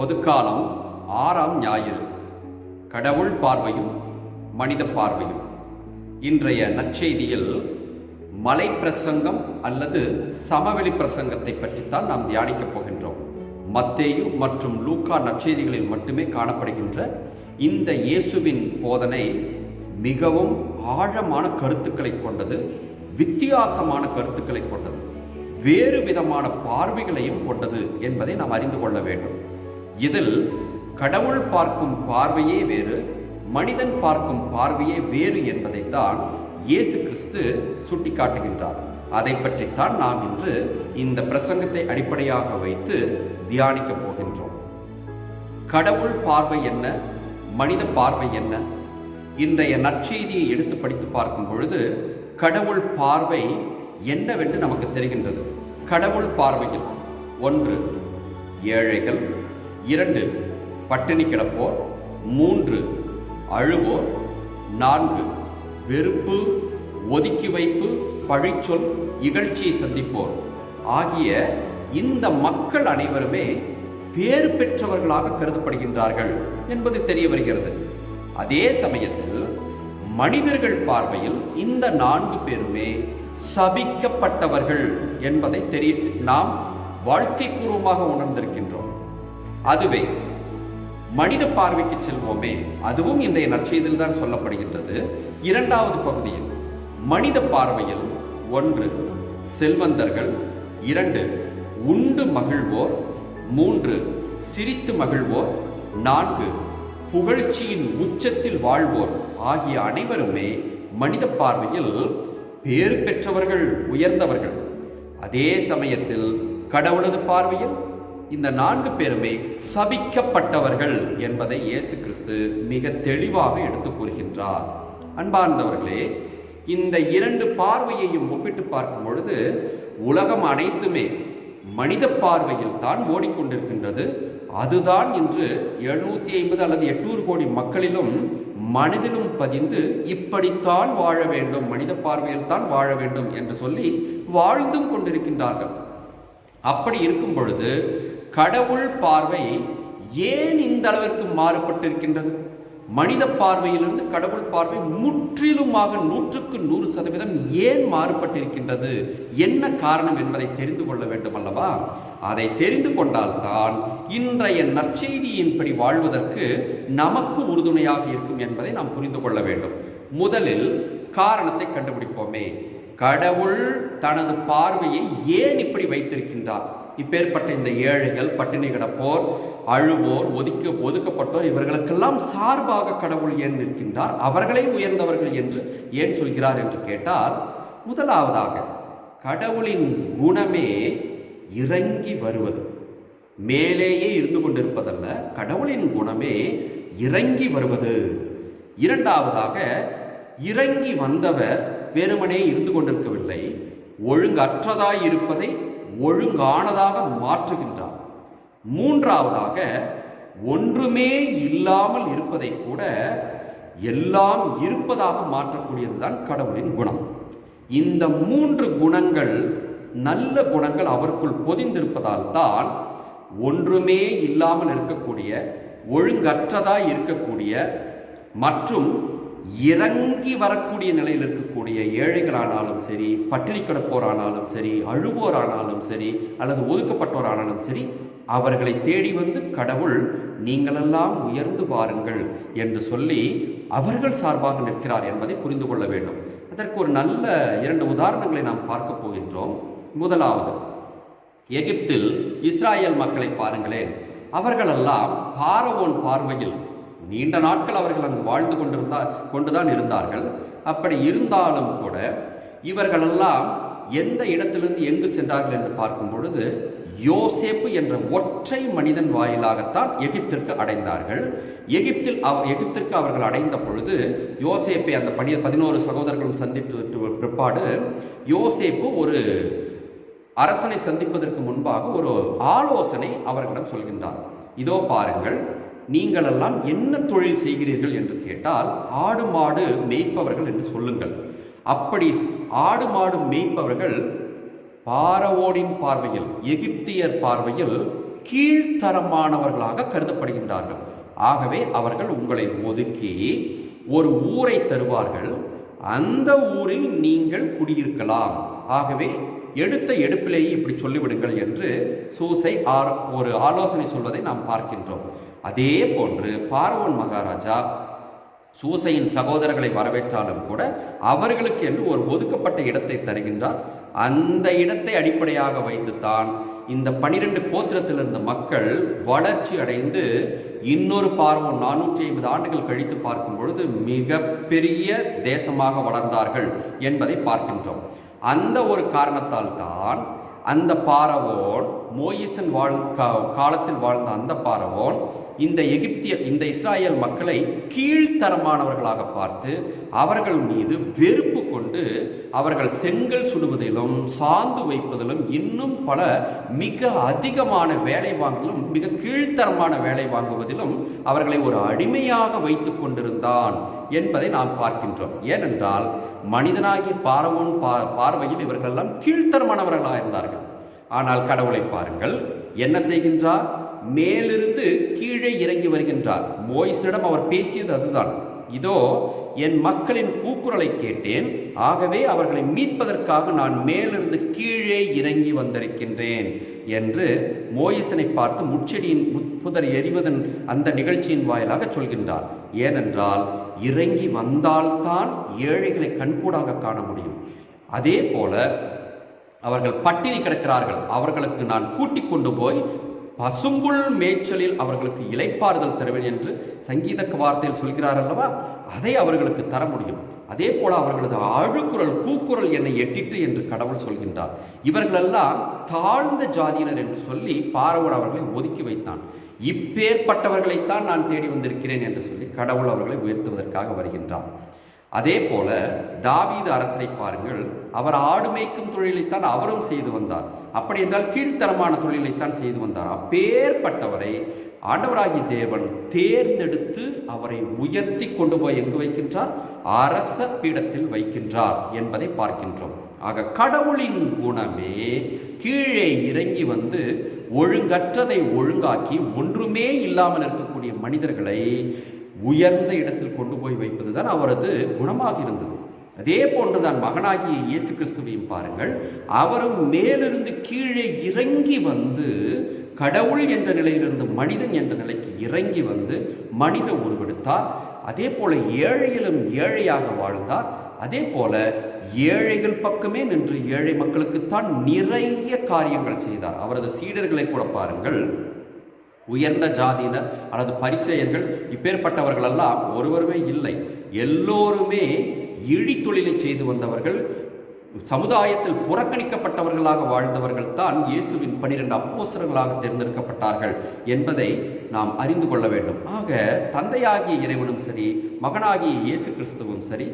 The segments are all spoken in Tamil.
பொதுக்காலம் ஆறாம் ஞாயிறு. கடவுள் பார்வையும் மனித பார்வையும். இன்றைய நற்செய்தியில் மலை பிரசங்கம் அல்லது சமவெளி பிரசங்கத்தை பற்றித்தான் நாம் தியானிக்கப் போகின்றோம். மத்தேயு மற்றும் லூக்கா நற்செய்திகளில் மட்டுமே காணப்படுகின்ற இந்த இயேசுவின் போதனை மிகவும் ஆழமான கருத்துக்களை கொண்டது வித்தியாசமான கருத்துக்களை கொண்டது வேறு விதமான பார்வைகளையும் கொண்டது என்பதை நாம் அறிந்து கொள்ள வேண்டும். இதில் கடவுள் பார்க்கும் பார்வையே வேறு மனிதன் பார்க்கும் பார்வையே வேறு என்பதைத்தான் இயேசு கிறிஸ்து சுட்டிக்காட்டுகின்றார். அதை பற்றித்தான் நாம் இன்று இந்த பிரசங்கத்தை அடிப்படையாக வைத்து தியானிக்கப் போகின்றோம். கடவுள் பார்வை என்ன? மனித பார்வை என்ன? இன்றைய நற்செய்தியை எடுத்து படித்து பார்க்கும் பொழுது கடவுள் பார்வை என்னவென்று நமக்கு தெரிகின்றது. கடவுள் பார்வையில் ஒன்று ஏழைகள் இரண்டு பட்டினி கிடப்போர். மூன்று அழுவோர். நான்கு வெறுப்பு ஒதுக்கி வைப்பு பழிச்சொல் இகழ்ச்சியை சந்திப்போர். ஆகிய இந்த மக்கள் அனைவருமே பேறு பெற்றவர்களாக கருதப்படுகின்றார்கள் என்பது தெரிய வருகிறது. அதே சமயத்தில் மனிதர்கள் பார்வையில் இந்த நான்கு பேருமே சபிக்கப்பட்டவர்கள் என்பதை தெரிய நாம் வாழ்க்கை பூர்வமாக உணர்ந்திருக்கின்றோம். அதுவே மனித பார்வைக்கு செல்வோமே அதுவும் இன்றைய நற்செய்தியில் தான் சொல்லப்படுகின்றது. இரண்டாவது பகுதியில் மனித பார்வையில் ஒன்று செல்வந்தர்கள் இரண்டு உண்டு மகிழ்வோர் மூன்று சிரித்து மகிழ்வோர் நான்கு புகழ்ச்சியின் உச்சத்தில் வாழ்வோர் ஆகிய அனைவருமே மனித பார்வையில் பேறு பெற்றவர்கள் உயர்ந்தவர்கள். அதே சமயத்தில் கடவுளது பார்வையில் இந்த நான்கு பேருமே சபிக்கப்பட்டவர்கள் என்பதை இயேசு கிறிஸ்து மிக தெளிவாக எடுத்து கூறுகின்றார். அன்பார்ந்தவர்களே இந்த இரண்டு பார்வையையும் ஒப்பிட்டு பார்க்கும் பொழுது உலகம் அனைத்துமே மனித பார்வையில் தான் ஓடிக்கொண்டிருக்கின்றது. அதுதான் இன்று எழுநூத்தி ஐம்பது அல்லது எட்நூறு கோடி மக்களிலும் மனதிலும் பதிந்து இப்படித்தான் வாழ வேண்டும் மனித பார்வையில் தான் வாழ வேண்டும் என்று சொல்லி வாழ்ந்தும் கொண்டிருக்கின்றார்கள். அப்படி இருக்கும் பொழுது கடவுள் பார்வை ஏன் இந்த அளவிற்கு மாறுபட்டிருக்கின்றது? மனித பார்வையிலிருந்து கடவுள் பார்வை முற்றிலுமாக நூற்றுக்கு நூறு சதவீதம் ஏன் மாறுபட்டிருக்கின்றது? என்ன காரணம் என்பதை தெரிந்து கொள்ள வேண்டும் அல்லவா? அதை தெரிந்து கொண்டால்தான் இன்றைய நற்செய்தியின்படி வாழ்வதற்கு நமக்கு உறுதுணையாக இருக்கும் என்பதை நாம் புரிந்து கொள்ள வேண்டும். முதலில் காரணத்தை கண்டுபிடிப்போமே. கடவுள் தனது பார்வையை ஏன் இப்படி வைத்திருக்கின்றார்? இப்பேற்பட்ட இந்த ஏழைகள் பட்டினி கிடப்போர் அழுவோர் ஒதுக்க ஒதுக்கப்பட்டோர் இவர்களுக்கெல்லாம் சார்பாக கடவுள் ஏன் நிற்கின்றார்? அவர்களே உயர்ந்தவர்கள் என்று ஏன் சொல்கிறார் என்று கேட்டால் முதலாவதாக கடவுளின் குணமே இறங்கி வருவது. மேலேயே இருந்து கொண்டிருப்பதல்ல கடவுளின் குணமே இறங்கி வருவது. இரண்டாவதாக இறங்கி வந்தவர் வெறுமனே இருந்து கொண்டிருக்கவில்லை ஒழுங்கற்றதாய் இருப்பதை ஒழுங்கானதாக மாற்றுகின்றார். மூன்றாவதாக ஒன்றுமே இல்லாமல் இருப்பதை கூட எல்லாம் இருப்பதாக மாற்றக்கூடியதுதான் கடவுளின் குணம். இந்த மூன்று குணங்கள் நல்ல குணங்கள் அவருக்குள் பொதிந்திருப்பதால் தான் ஒன்றுமே இல்லாமல் இருக்கக்கூடிய ஒழுங்கற்றதாய் இருக்கக்கூடிய மற்றும் இறங்கி வரக்கூடிய நிலையில் இருக்கக்கூடிய ஏழைகளானாலும் சரி பட்டினி கிடப்போரானாலும் சரி அழுவோரானாலும் சரி அல்லது ஒதுக்கப்பட்டோரானாலும் சரி அவர்களை தேடி வந்து கடவுள் நீங்களெல்லாம் உயர்ந்து வாருங்கள் என்று சொல்லி அவர்கள் சார்பாக நிற்கிறார் என்பதை புரிந்து கொள்ள வேண்டும். அதற்கு ஒரு நல்ல இரண்டு உதாரணங்களை நாம் பார்க்க போகின்றோம். முதலாவது எகிப்தில் இஸ்ராயல் மக்களை பாருங்களேன். அவர்களெல்லாம் பாரவோன் பார்வையில் நீண்ட நாட்கள் அவர்கள் அங்கு வாழ்ந்து கொண்டிருந்தா கொண்டுதான் இருந்தார்கள். அப்படி இருந்தாலும் கூட இவர்களெல்லாம் எந்த இடத்திலிருந்து எங்கு சென்றார்கள் என்று பார்க்கும் பொழுது யோசேப்பு என்ற ஒற்றை மனிதன் வாயிலாகத்தான் எகிப்திற்கு அடைந்தார்கள். எகிப்தில் அவ எகிப்திற்கு அவர்கள் அடைந்த பொழுது யோசேப்பை அந்த பனி பதினோரு சகோதரர்களும் சந்தித்து பிற்பாடு யோசேப்பு ஒரு அரசனை சந்திப்பதற்கு முன்பாக ஒரு ஆலோசனை அவர்களிடம் சொல்கின்றார். இதோ பாருங்கள் நீங்களெல்லாம் என்ன தொழில் செய்கிறீர்கள் என்று கேட்டால் ஆடு மாடு மேய்ப்பவர்கள் என்று சொல்லுங்கள். அப்படி ஆடு மாடு மேய்ப்பவர்கள் பாரவோனின் பார்வையில் எகிப்தியர் பார்வையில் கீழ்த்தரமானவர்களாக கருதப்படுகின்றார்கள். ஆகவே அவர்கள் உங்களை ஒதுக்கி ஒரு ஊரை தருவார்கள். அந்த ஊரில் நீங்கள் குடியிருக்கலாம். ஆகவே எடுத்த எடுப்பிலேயே இப்படி சொல்லிவிடுங்கள் என்று சூசை ஆர் ஒரு ஆலோசனை சொல்வதை நாம் பார்க்கின்றோம். அதே போன்று பார்வன் மகாராஜா சூசையின் சகோதரர்களை வரவேற்றாலும் கூட அவர்களுக்கு என்று ஒரு ஒதுக்கப்பட்ட இடத்தை தருகின்றார். அந்த இடத்தை அடிப்படையாக வைத்துத்தான் இந்த பனிரெண்டு கோத்திரத்தில் இருந்த மக்கள் வளர்ச்சி அடைந்து இன்னொரு பார்வம் நானூற்றி ஐம்பது ஆண்டுகள் கழித்து பார்க்கும் பொழுது மிக பெரிய தேசமாக வளர்ந்தார்கள் என்பதை பார்க்கின்றோம். அந்த ஒரு காரணத்தால் தான் அந்த பாரவோன் மோயிசன் வாழ் கா- காலத்தில் வாழ்ந்த அந்த பாரவோன் இந்த எகிப்திய இந்த இஸ்ராயல் மக்களை கீழ்த்தரமானவர்களாக பார்த்து அவர்கள் மீது வெறுப்பு கொண்டு அவர்கள் செங்கல் சுடுவதிலும் சாந்து வைப்பதிலும் இன்னும் பல மிக அதிகமான வேலை வாங்கலும் மிக கீழ்த்தரமான வேலை வாங்குவதிலும் அவர்களை ஒரு அடிமையாக வைத்து கொண்டிருந்தான் என்பதை நாம் பார்க்கின்றோம். ஏனென்றால் மனிதனாகிய பார்வோன் பா பார்வையில் இவர்களெல்லாம் கீழ்த்தரமானவர்களாக இருந்தார்கள் ஆனால் கடவுளை பாருங்கள் என்ன செய்கின்றார்? மேலிருந்து கீழே இறங்கி வருகின்றார். மோயிசிடம் அவர் பேசியது அதுதான். இதோ என் மக்களின் கூக்குரலை கேட்டேன். ஆகவே அவர்களை மீட்பதற்காக நான் மேலிருந்து கீழே இறங்கி வந்திருக்கின்றேன் என்று மோயசனை பார்த்து முச்செடியின் முற்புதர் எறிவதன் அந்த நிகழ்ச்சியின் வாயிலாக சொல்கின்றார். ஏனென்றால் இறங்கி வந்தால்தான் ஏழைகளை கண்கூடாக காண முடியும். அதே போல அவர்கள் பட்டினி கிடக்கிறார்கள். அவர்களுக்கு நான் கூட்டிக் கொண்டு போய் பசும்புல் மேய்ச்சலில் அவர்களுக்கு இளைப்பாறுதல் தருவேன் என்று சங்கீத வார்த்தையில் சொல்கிறார் அல்லவா அதை அவர்களுக்கு தர முடியும். அதே போல அவர்களது அழுக்குரல் கூக்குரல் என்னை எட்டிட்டு என்று கடவுள் சொல்கின்றார். இவர்களெல்லாம் தாழ்ந்த ஜாதியினர் என்று சொல்லி பார்வன் அவர்களை ஒதுக்கி வைத்தான். இப்பேற்பட்டவர்களைத்தான் நான் தேடி வந்திருக்கிறேன் என்று சொல்லி கடவுள் அவர்களை உயர்த்துவதற்காக வருகின்றார். அதே போல தாவீது அரசரை பாருங்கள் அவர் ஆடு மேய்க்கும் தொழிலைத்தான் அவரும் செய்து வந்தார். அப்படி என்றால் கீழ்த்தரமான தொழிலைத்தான் செய்து வந்தார். அப்பேற்பட்டவரை ஆண்டவராகிய தேவன் தேர்ந்தெடுத்து அவரை உயர்த்தி கொண்டு போய் எங்கு வைக்கின்றார்? அரச பீடத்தில் வைக்கின்றார் என்பதை பார்க்கின்றோம். ஆக கடவுளின் குணமே கீழே இறங்கி வந்து ஒழுங்கற்றதை ஒழுங்காக்கி ஒன்றுமே இல்லாமல் இருக்கக்கூடிய மனிதர்களை உயர்ந்த இடத்தில் கொண்டு போய் வைப்பதுதான் அவரது குணமாக இருந்தது. அதே போன்றுதான் மகனாகிய இயேசு கிறிஸ்துவையும் பாருங்கள் அவரும் மேலிருந்து கீழே இறங்கி வந்து கடவுள் என்ற நிலையிலிருந்து மனிதன் என்ற நிலைக்கு இறங்கி வந்து மனித உருவெடுத்தார். அதே போல ஏழையிலும் ஏழையாக வாழ்ந்தார். அதே போல ஏழைகள் பக்கமே நின்று ஏழை மக்களுக்குத்தான் நிறைய காரியங்கள் செய்தார். அவரது சீடர்களை கூட பாருங்கள் உயர்ந்த ஜாதியினர் அல்லது பரிசெயர்கள் இப்பேற்பட்டவர்கள் எல்லாம் ஒருவருமே இல்லை. எல்லோருமே இழி தொழிலை செய்து வந்தவர்கள் சமுதாயத்தில் புறக்கணிக்கப்பட்டவர்களாக வாழ்ந்தவர்கள் தான் இயேசுவின் பனிரெண்டு அப்போசரங்களாக தேர்ந்தெடுக்கப்பட்டார்கள் என்பதை நாம் அறிந்து கொள்ள வேண்டும். ஆக தந்தையாகிய இறைவனும் சரி மகனாகிய இயேசு கிறிஸ்துவும் சரி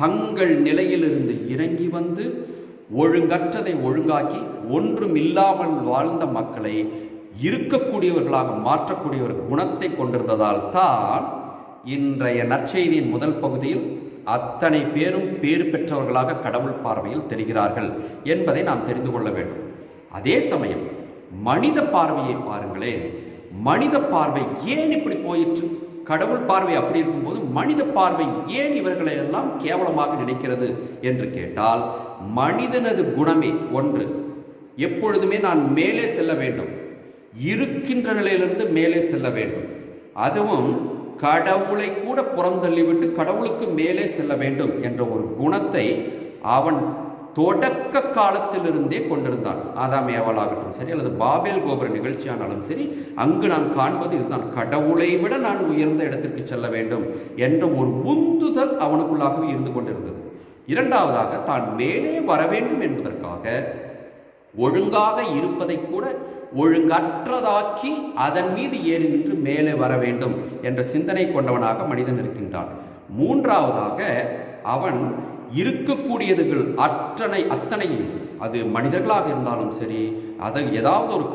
தங்கள் நிலையிலிருந்து இறங்கி வந்து ஒழுங்கற்றதை ஒழுங்காக்கி ஒன்றும் இல்லாமல் வாழ்ந்த மக்களை இருக்கக்கூடியவர்களாக மாற்றக்கூடிய ஒரு குணத்தை கொண்டிருந்ததால் தான் இன்றைய நற்செய்தியின் முதல் பகுதியில் அத்தனை பேரும் பேறு பெற்றவர்களாக கடவுள் பார்வையில் தெரிகிறார்கள் என்பதை நாம் தெரிந்து கொள்ள வேண்டும். அதே சமயம் மனித பார்வையை பாருங்களேன். மனித பார்வை ஏன் இப்படி போயிற்று? கடவுள் பார்வை அப்படி இருக்கும்போது மனித பார்வை ஏன் இவர்களை எல்லாம் கேவலமாக நினைக்கிறது என்று கேட்டால் மனிதனது குணமே ஒன்று. எப்பொழுதுமே நான் மேலே செல்ல வேண்டும். இருக்கின்ற நிலையிலிருந்து மேலே செல்ல வேண்டும். அதுவும் கடவுளை கூட புறந்தள்ளிவிட்டு கடவுளுக்கு மேலே செல்ல வேண்டும் என்ற ஒரு குணத்தை அவன் தொடக்க காலத்திலிருந்தே கொண்டிருந்தான். ஆதாம் ஏவலாகட்டும் சரி அல்லது பாபேல் கோபுர நிகழ்ச்சியானாலும் சரி அங்கு நான் காண்பது இதுதான். கடவுளை விட நான் உயர்ந்த இடத்திற்கு செல்ல வேண்டும் என்ற ஒரு உந்துதல் அவனுக்குள்ளாகவே இருந்து கொண்டிருந்தது. இரண்டாவதாக தான் மேலே வர வேண்டும் என்பதற்காக ஒழுங்காக இருப்பதை கூட ஒழுங்கற்றதாக்கி அதன் மீது ஏறி நின்று மேலே வர வேண்டும் என்ற சிந்தனை கொண்டவனாக மனிதன் இருக்கின்றான். மூன்றாவதாக அவன் இருக்கக்கூடியதுகள் அத்தனை அத்தனையும் அது மனிதர்களாக இருந்தாலும் சரி அது ஏதாவது ஒரு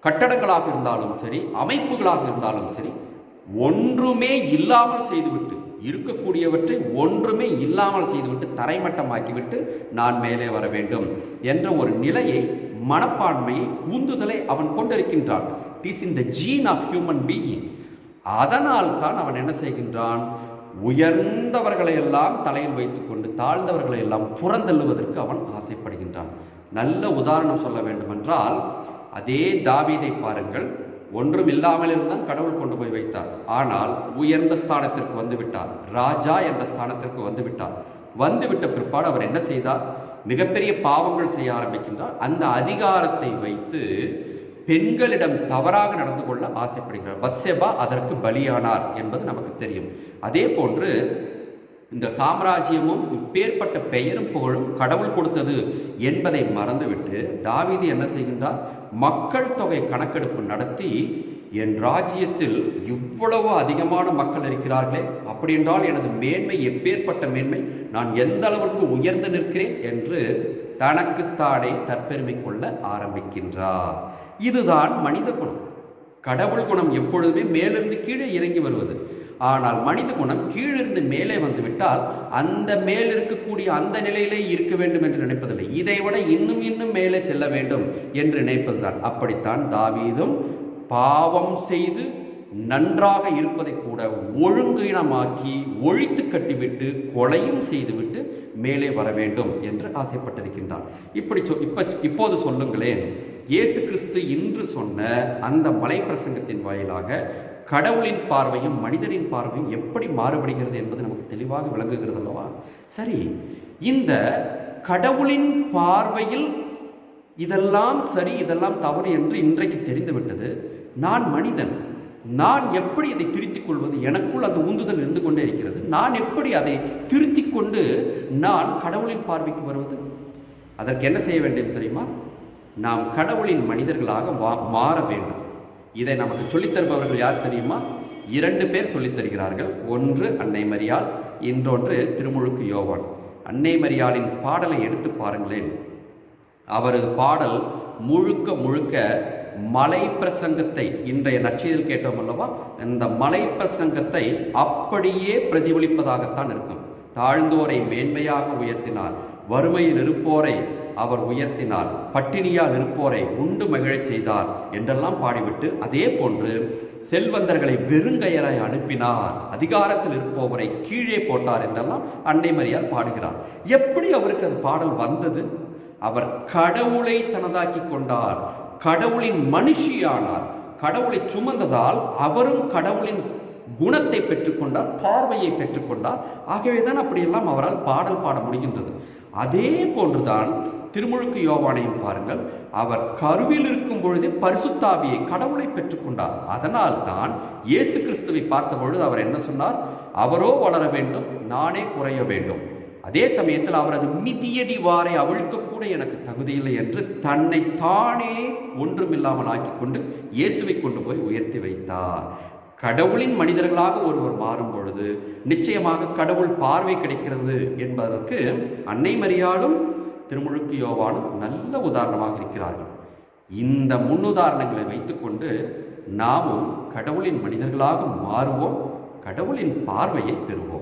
கட்டடங்களாக இருந்தாலும் சரி அமைப்புகளாக இருந்தாலும் சரி ஒன்றுமே இல்லாமல் செய்துவிட்டு இருக்கக்கூடியவற்றை ஒன்றுமே இல்லாமல் செய்துவிட்டு தரைமட்டமாக்கிவிட்டு நான் மேலே வர வேண்டும் என்ற ஒரு நிலையை மனப்பான்மையை உந்துதலை அவன் கொண்டிருக்கின்றான். It is in the gene of human being அதனால் தான் அவன் என்ன செய்கின்றான்? உயர்ந்தவர்களை எல்லாம் தலையில் வைத்துக்கொண்டு தாழ்ந்தவர்களை எல்லாம் புறந்தள்ளுவதற்கு அவன் ஆசைப்படுகின்றான். நல்ல உதாரணம் சொல்ல வேண்டுமென்றால் அதே தாவீதை பாருங்கள். ஒன்றும் இல்லாமல் இருந்தால் கடவுள் கொண்டு போய் வைத்தார். ஆனால் உயர்ந்த ஸ்தானத்திற்கு வந்துவிட்டார். ராஜா என்ற ஸ்தானத்திற்கு வந்து விட்டார் வந்துவிட்ட பிற்பாடு அவர் என்ன செய்தார்? மிகப்பெரிய பாவங்கள் செய்ய ஆரம்பிக்கின்றார். அந்த அதிகாரத்தை வைத்து பெண்களிடம் தவறாக நடந்து கொள்ள ஆசைப்படுகிறார். பத்சேபா அதற்கு பலியானார் என்பது நமக்கு தெரியும். அதே போன்று இந்த சாம்ராஜ்யமும் இப்பேற்பட்ட பெயரும் புகழும் கடவுள் கொடுத்தது என்பதை மறந்துவிட்டு தாவீது என்ன செய்கின்றார்? மக்கள் தொகை கணக்கெடுப்பு நடத்தி என் ராஜ்யத்தில் இவ்வளவு அதிகமான மக்கள் இருக்கிறார்களே அப்படி என்றால் எனது மேன்மை எப்பேற்பட்ட மேன்மை நான் எந்த அளவிற்கு உயர்ந்து நிற்கிறேன் என்று தனக்குத்தானே தற்பெருமை கொள்ள ஆரம்பிக்கின்றார். இதுதான் மனித குணம். கடவுள் குணம் எப்பொழுதுமே மேலிருந்து கீழே இறங்கி வருவது. ஆனால் மனித குணம் கீழிருந்து மேலே வந்துவிட்டால் அந்த மேல் இருக்கக்கூடிய அந்த நிலையிலே இருக்க வேண்டும் என்று நினைப்பதில்லை. இதைவிட இன்னும் இன்னும் மேலே செல்ல வேண்டும் என்று நினைப்பதுதான். அப்படித்தான் தாவீதும் பாவம் செய்து நன்றாக இருப்பதை கூட ஒழுங்கினமாக்கி ஒழித்து கட்டிவிட்டு கொலையும் செய்துவிட்டு மேலே வர வேண்டும் என்று ஆசைப்பட்டிருக்கின்றார் இப்படி சொ இப்ப இப்போது சொல்லுங்களேன். இயேசு கிறிஸ்து இன்று சொன்ன அந்த மலை பிரசங்கத்தின் வாயிலாக கடவுளின் பார்வையும் மனிதரின் பார்வையும் எப்படி மாறுபடுகிறது என்பது நமக்கு தெளிவாக விளங்குகிறது அல்லவா சரி இந்த கடவுளின் பார்வையில் இதெல்லாம் சரி இதெல்லாம் தவறு என்று இன்றைக்கு தெரிந்துவிட்டது. நான் மனிதன். நான் எப்படி இதை திருத்திக் கொள்வது? எனக்குள் அந்த உந்துதல் இருந்து கொண்டே இருக்கிறது. நான் எப்படி அதை திருத்திக் கொண்டு நான் கடவுளின் பார்வைக்கு வருவது? அதற்கு என்ன செய்ய வேண்டும் தெரியுமா? நாம் கடவுளின் மனிதர்களாக வா மாற வேண்டும். இதை நமக்கு சொல்லித் தருபவர்கள் யார் தெரியுமா? இரண்டு பேர் சொல்லித் தருகிறார்கள். ஒன்று அன்னை மரியாள் இன்னொன்று திருமுழுக்கு யோவான். அன்னை மரியாளின் பாடலை எடுத்து பாருங்களேன். அவரது பாடல் முழுக்க முழுக்க மலை பிரசங்கத்தை இன்றைய நற்செய்தியில் கேட்டோம் அல்லவா? இந்த மலை பிரசங்கத்தை அப்படியே பிரதிபலிப்பதாகத்தான் இருக்கும். தாழ்ந்தோரை மேன்மையாக உயர்த்தினார். வறுமையில் இருப்போரை அவர் உயர்த்தினார். பட்டினியால் இருப்போரை உண்டு மகிழச் செய்தார் என்றெல்லாம் பாடிவிட்டு அதே போன்று செல்வந்தர்களை வெறுங்கையராய் அனுப்பினார். அதிகாரத்தில் இருப்பவரை கீழே போட்டார் என்றெல்லாம் அன்னை மரியால் பாடுகிறார். எப்படி அவருக்கு அது பாடல் வந்தது? அவர் கடவுளை தனதாக்கி கொண்டார். கடவுளின் மனுஷியானார். கடவுளை சுமந்ததால் அவரும் கடவுளின் குணத்தை பெற்றுக்கொண்டார் பார்வையை பெற்றுக்கொண்டார். ஆகவே தான் அப்படியெல்லாம் அவரால் பாடல் பாட முடிகின்றது. அதே போன்றுதான் திருமுழுக்கு யோவானையும் பாருங்கள் அவர் கருவில் இருக்கும் பொழுதே பரிசுத்தாவியை கடவுளை பெற்றுக்கொண்டார். அதனால் தான் இயேசு கிறிஸ்துவை பார்த்த பொழுது அவர் என்ன சொன்னார்? அவரோ வளர வேண்டும் நானே குறைய வேண்டும். அதே சமயத்தில் அவரது மிதியடி வாரை அவிழ்க்கக்கூட எனக்கு தகுதியில்லை என்று தன்னை தானே ஒன்றுமில்லாமல் ஆக்கி கொண்டு இயேசுவை கொண்டு போய் உயர்த்தி வைத்தார். கடவுளின் மனிதர்களாக ஒருவர் மாறும் பொழுது நிச்சயமாக கடவுள் பார்வை கிடைக்கிறது என்பதற்கு அன்னை மரியாளும் திருமுழுக்கு யோவானும் நல்ல உதாரணமாக இருக்கிறார்கள். இந்த முன்னுதாரணங்களை வைத்துக்கொண்டு நாமும் கடவுளின் மனிதர்களாக மாறுவோம் கடவுளின் பார்வையை பெறுவோம்.